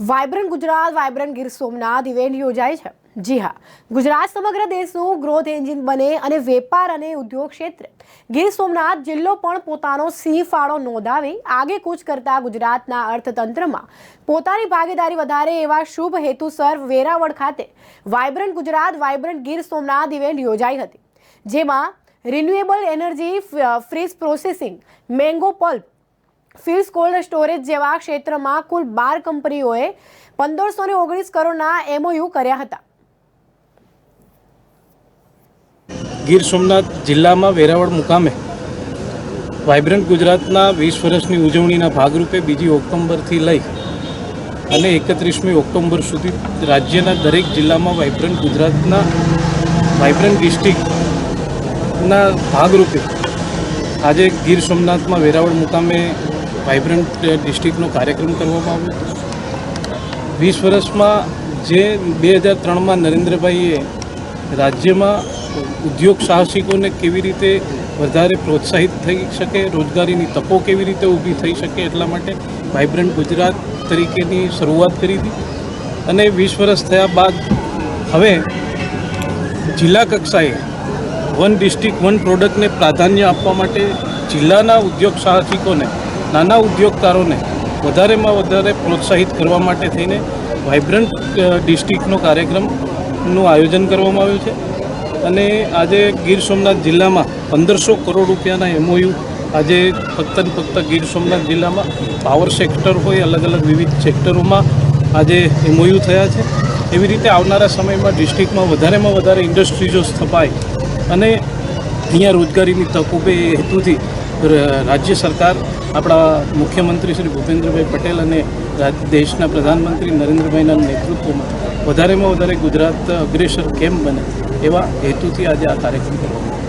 Vibrant Gujarat, vibrant Gir Somnath event યોજાય છે. જી હા, ગુજરાત સમગ્ર દેશનું ગ્રોથ એન્જિન બને અને વેપાર અને ઉદ્યોગ ક્ષેત્રે. ગીર સોમનાથ જિલ્લો પણ પોતાનો સિંહ ફાળો નોંધાવી આગે કૂચ કરતા ગુજરાતના અર્થતંત્રમાં પોતાની ભાગીદારી વધારે એવા શુભ હેતુસર વેરાવળ ખાતે vibrant Gujarat, vibrant Gir Somnath event યોજાઈ હતી. જેમાં renewable energy freeze processing mango pulp fills cold storage જેવા ક્ષેત્રમાં કુલ બાર કંપનીઓએ પંદરસો ને ઓગણીસ કરોડના એમઓયુ કર્યા હતા. ગીર સોમનાથ જિલ્લામાં વેરાવળ મુકામે વાઇબ્રન્ટ ગુજરાતના વીસ વર્ષની ઉજવણીના ભાગરૂપે બીજી ઓક્ટોબરથી લઈ અને એકત્રીસમી ઓક્ટોબર સુધી રાજ્યના દરેક જિલ્લામાં વાઇબ્રન્ટ ગુજરાતના વાઇબ્રન્ટ ડિસ્ટ્રિક્ટના ભાગરૂપે આજે ગીર સોમનાથમાં વેરાવળ મુકામે વાઇબ્રન્ટ ડિસ્ટ્રિક્ટનો કાર્યક્રમ કરવામાં આવ્યો હતો. વીસ વર્ષમાં જે બે હજાર ત્રણમાં નરેન્દ્રભાઈએ રાજ્યમાં ઉદ્યોગ સાહસિકોને કેવી રીતે વધારે પ્રોત્સાહિત થઈ શકે, રોજગારીની તકો કેવી રીતે ઊભી થઈ શકે એટલા માટે વાઇબ્રન્ટ ગુજરાત તરીકેની શરૂઆત કરી હતી. અને વીસ વર્ષ થયા બાદ હવે જિલ્લા કક્ષાએ વન ડિસ્ટ્રિક્ટ વન પ્રોડક્ટને પ્રાધાન્ય આપવા માટે જિલ્લાના ઉદ્યોગ સાહસિકોને નાના ઉદ્યોગકારોને વધારેમાં વધારે પ્રોત્સાહિત કરવા માટે થઈને વાઇબ્રન્ટ ડિસ્ટ્રિક્ટનો કાર્યક્રમનું આયોજન કરવામાં આવ્યું છે. અને આજે ગીર સોમનાથ જિલ્લામાં પંદરસો કરોડ રૂપિયાના એમઓયુ આજે ફક્ત ફક્ત ગીર સોમનાથ જિલ્લામાં પાવર સેક્ટર હોય, અલગ અલગ વિવિધ સેક્ટરોમાં આજે એમઓયુ થયા છે. એવી રીતે આવનારા સમયમાં ડિસ્ટ્રિક્ટમાં વધારેમાં વધારે ઇન્ડસ્ટ્રીઝો સ્થપાય અને અહીંયા રોજગારીની તક ઊભે એ હેતુથી રાજ્ય સરકાર આપણા મુખ્યમંત્રી શ્રી ભૂપેન્દ્રભાઈ પટેલ અને દેશના પ્રધાનમંત્રી નરેન્દ્રભાઈના નેતૃત્વમાં વધારેમાં વધારે ગુજરાત અગ્રેસર કેમ બને એવા હેતુથી આજે આ કાર્યક્રમ કરવામાં.